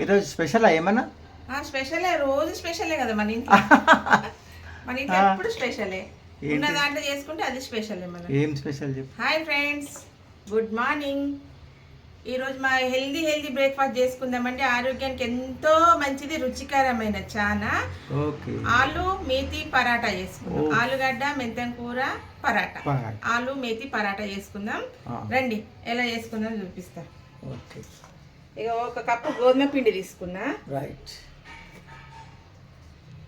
ఈరోజు స్పెషల్ ఏమన్నా? స్పెషలే. రోజు స్పెషలే కదా మన ఇంట్లో. మన ఇంట్లో. ఎప్పుడు స్పెషలే. ఉన్న? దాంట్లో చేసుకుంటే అది స్పెషలే మన ఏం స్పెషల్ చెప్పు. Hi friends. Good morning. ఈరోజు మా హెల్దీ హెల్దీ బ్రేక్ఫాస్ట్ చేసుకుందామంటే ఆరోగ్యానికి ఎంతో మంచిది రుచికరమైన చానా. ఆలు మేతి పరాటా చేసుకుందాం. ఆలుగడ్డ మెంతం కూర పరాటా. ఆలు మేతి పరాటా చేసుకుందాం. రండి. ఎలా చేసుకుందాం చూపిస్తా. ఓకే. ఇక ఒక కప్పు గోధుమ పిండి తీసుకున్నా. రైట్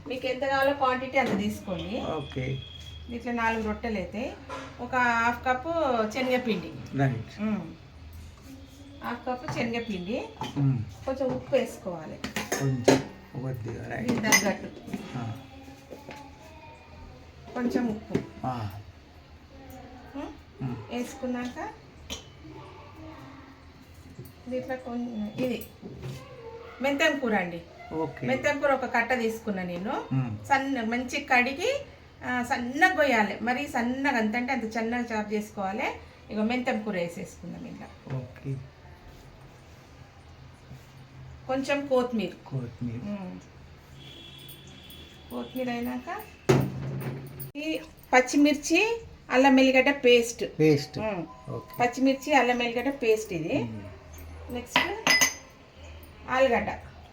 మీకు ఎంత కావాలో క్వాంటిటీ అంత తీసుకోండి ఓకే ఇట్లా నాలుగు రొట్టెలు అయితే ఒక హాఫ్ కప్పు శనగపిండి. రైట్. హాఫ్ కప్పు శనగపిండి. కొంచెం ఉప్పు వేసుకోవాలి. కొంచెం తగ్గట్టు. కొంచెం ఉప్పు. వేసుకున్నాక దీంట్లో కొంచెం ఇది మెంతం కూర అండి. మెంతం కూర ఒక కట్ట తీసుకున్నా నేను. సన్న మంచి కడిగి సన్నగా కొయ్యాలి మరి సన్నగా అంత అంటే అంత చిన్నగా చాప్ చేసుకోవాలి. ఇక మెంతం కూర వేసేసుకుందాం ఇలా ఓకే. కొంచెం కొత్తిమీర. కొత్తిమీర. కొత్తిమీర అయినాక ఈ పచ్చిమిర్చి అల్లం వెల్లిగడ్డ పేస్ట్. పేస్ట్. పచ్చిమిర్చి అల్లం వెల్లిగడ్డ పేస్ట్ ఇది. నెక్స్ట్ ఆలుగడ్డ.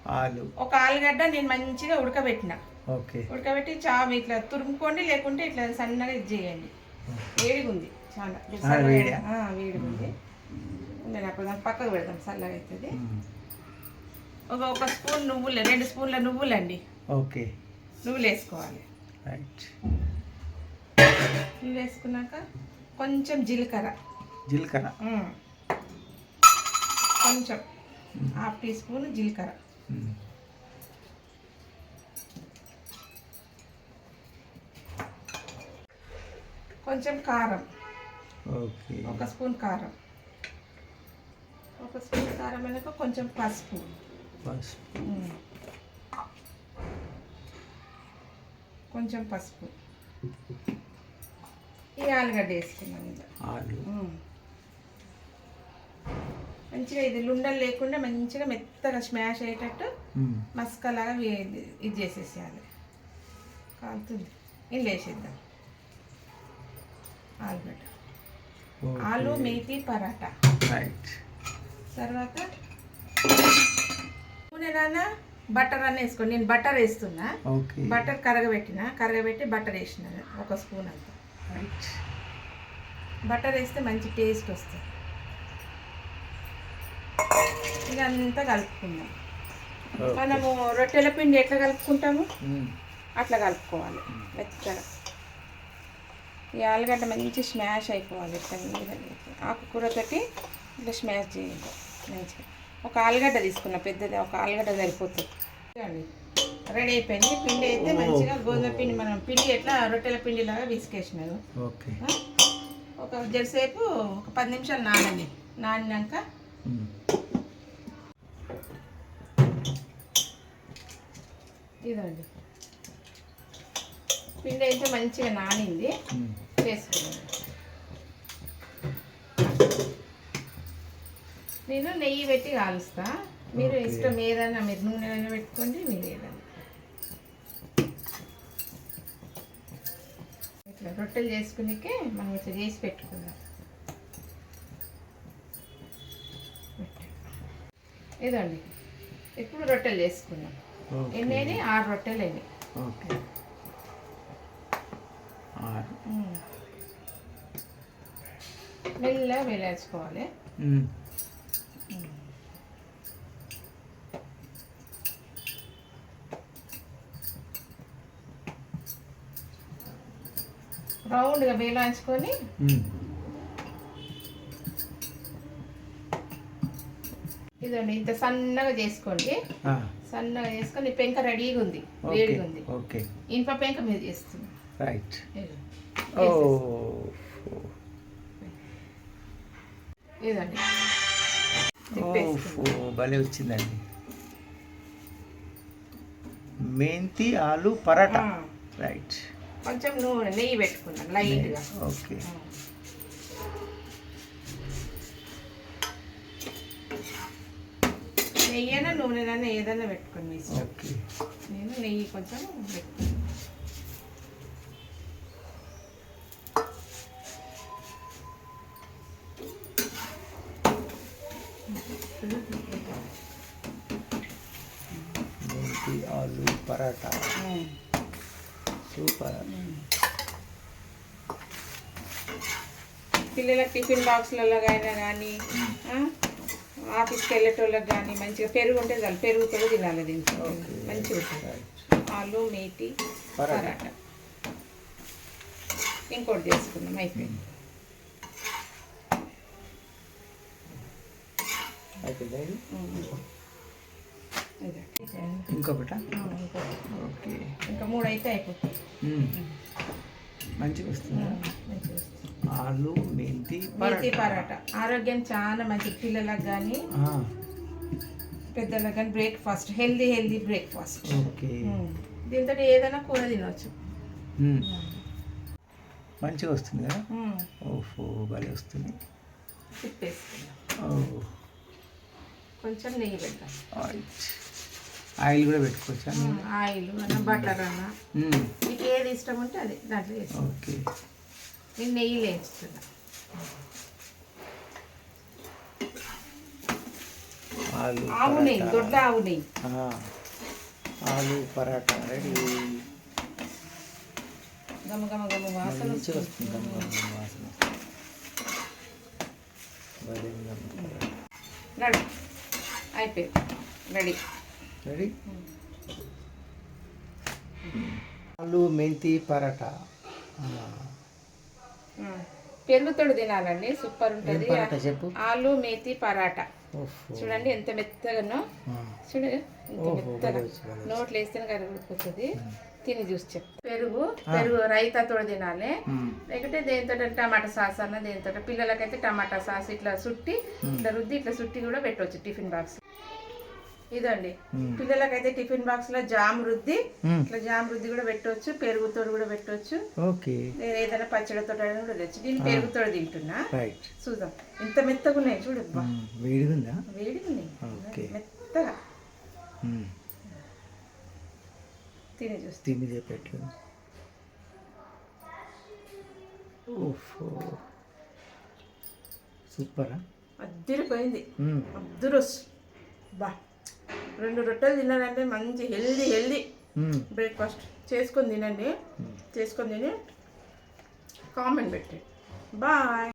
ఆలు. ఒక ఆలుగడ్డ నేను మంచిగా ఉడకబెట్టిన. ఓకే. ఉడకబెట్టి చా ఇట్లా తురుముకోండి లేకుంటే ఇట్లా సన్నగా ఇది చేయండి. వేడిగా ఉంది చాలా ఇది ఆ, చల్లగా- వేడిగా? ఆ, వేడిగా ఉంది నేను అప్పుడు దాన్ని పక్కకు పెడతాం చల్లగా అవుతుంది. ఒక ఒక స్పూన్ నువ్వులు రెండు స్పూన్ల నువ్వులు అండి ఓకే. నువ్వులు వేసుకోవాలి. రైట్. నువ్వులు వేసుకున్నాక కొంచెం జీలకర్ర. జీలకర్ర. కొంచెం హాఫ్ టీ స్పూన్ జీలకర్ర. కొంచెం కారం. ఒక స్పూన్ కారం. ఒక స్పూన్ కారం అయినాక కొంచెం పసుపు. పసుపు. కొంచెం పసుపు. ఈ ఆలుగడ్డ వేసుకున్నాం ఆలు. మంచిగా ఇది లుండలు లేకుండా మంచిగా మెత్తగా స్మాష్ అయ్యేటట్టు. మస్కలాగా ఇది చేసేసేయాలి. కాలుతుంది. ఇది వేసేద్దాం. ఆలుగడ్డ. ఆలు మేతి పరాటా. రైట్. తర్వాత నూనె నాన్న బటర్ అన్న వేసుకోండి. నేను బటర్ వేస్తున్నా. బటర్ కరగబెట్టిన? కరగబెట్టి బటర్ వేసిన ఒక స్పూన్ అంత. బటర్ వేస్తే మంచి టేస్ట్ వస్తుంది. ఇదంతా కలుపుకుందాం. మనము రొట్టెల పిండి ఎట్లా కలుపుకుంటాము. అట్లా కలుపుకోవాలి. మెత్తగా. ఈ ఆలుగడ్డ మంచి స్మాష్ అయిపోవాలి. ఇట్లా ఆకుకూరతోటి ఇట్లా స్మాష్ చేయాలి మంచిగా. ఒక ఆలుగడ్డ తీసుకున్న పెద్దది. ఒక ఆలుగడ్డ సరిపోతుంది. చూడండి. రెడీ అయిపోయింది. పిండి అయితే మంచిగా గోధుమ పిండి మనం పిండి ఎట్లా రొట్టెల పిండి లాగా విసికేసినారు? ఒక జరసేపు ఒక పది నిమిషాలు నానని. నానినాక. ఇదండి పిండి అయితే మంచిగా నానింది. చేసుకున్నాను నేను నెయ్యి పెట్టి కాలుస్తా. మీరు. ఇష్టం ఏదైనా మీరు నూనె అయినా పెట్టుకోండి మీరు ఏదైనా. ఇట్లా రొట్టెలు చేసుకునికే మనం ఇట్లా చేసి పెట్టుకుందాం. ఇదండి ఇప్పుడు రొట్టెలు చేసుకుందాం ఓకే. ఎన్ని అయినాయి? ఆరు రొట్టెలు అయినాయి. మెల్లగా వేలేసుకోవాలి. రౌండ్గా వేలాంచుకొని ఇదండి ఇంత సన్నగా చేసుకోండి. సన్నగా చేసుకొని పెంక రెడీగా ఉంది వేడిగా ఉంది. ఓకే. ఇనుప పెంక మీద చేస్తుంది రైట్. ఓ. ఇదండి భలే వచ్చిందండి. మెంతి ఆలు పరాటా. రైట్ కొంచెం నూనె నెయ్యి పెట్టుకున్నాం లైట్గా. ఓకే. నెయ్యి అయినా నూనెనైనా ఏదైనా పెట్టుకోండి మీ ఇష్టం. నేను నెయ్యి కొంచెం పెట్టుకున్నాను మెంతి ఆలు పరాటా. సూపర్. పిల్లల టిఫిన్ బాక్స్లలో అయినా కానీ ఆఫీస్కి వెళ్ళేటోళ్ళకి కానీ మంచిగా పెరుగు ఉంటే చాలు పెరుగుతో తినాలి దీంట్లో. మంచిగా ఉంటుంది. ఆలు మేటి పరాటా. ఇంకోటి చేసుకున్నాం అయిపోయింది. ఇంకొకట? ఇంకా మూడు అయితే అయిపోతుంది. మంచిగా వస్తుందా. ఆలు మెంతి మేతి పరాటా. ఆరోగ్యం చాలా మంచి పిల్లలకు కానీ పెద్దలకు కానీ breakfast healthy healthy breakfast okay. దీంతో ఏదైనా కూర తినవచ్చు. మంచిగా వస్తుంది కదా. ఓహో భలే వస్తుంది. తిప్పేసుకుందాం. ఓ కొంచెం నెయ్యి పెట్టాలి ఆయిల్ కూడా పెట్టుకోవచ్చా? ఆయిల్ బటర్ అన్న. మీకు ఏది ఇష్టం ఉంటే అది దాంట్లో ఓకే. నేను నెయ్యి ఆలు ఆవు నెయ్యి. దొడ్డ ఆవు నెయ్యి. ఆలు పరాటా రెడీ. గమ గమ గమ వాసన వస్తుంది. వస్తుంది గమగమ వాసన అయిపోయింది. రెడీ. రెడీ ఆలు మెంతి పరాటా. పెరుగుతోడు తినాలండి సూపర్ ఉంటుంది. చెప్పు? ఆలు మేతి పరాటా. చూడండి ఎంత మెత్తగానో. చూడు ఎంత మెత్తగా. నోట్లు వేస్తేనే కరిగిపోతుంది. తిని చూసి చెప్తా. పెరుగు పెరుగు రైతాతో తినాలి. లేకుంటే దేంతో టమాటా సాస్ అన్న దేంతో పిల్లలకైతే టమాటా సాస్ ఇట్లా సుట్టి ఇట్లా రుద్ది ఇట్లా సుట్టి కూడా పెట్టవచ్చు టిఫిన్ బాక్స్. ఇదండి. పిల్లలకైతే టిఫిన్ బాక్స్లో జామ్ రుద్ది. ఇట్లా జామ్ రుద్ది కూడా పెట్టవచ్చు పెరుగుతో కూడా పెట్టవచ్చు ఓకే. నేను ఏదైనా పచ్చడితో కూడా తెచ్చు నేను పెరుగుతో తింటున్నా. రైట్. చూద్దాం. ఎంత మెత్తగా ఉన్నాయి చూడు. వేడిగా ఉందా వేడిగా ఉన్నాయి. మెత్తగా. తిని చూస్తే. తిని చెప్పట్లు సూపరా? అద్దరిపోయింది. మ్మ్. అద్దురస్. బా. రెండు రొట్టెలు తిన్నారంటే మంచి హెల్దీ హెల్దీ. బ్రేక్ఫాస్ట్. చేసుకొని తినండి. చేసుకొని తిని కామెంట్ పెట్టి బాయ్.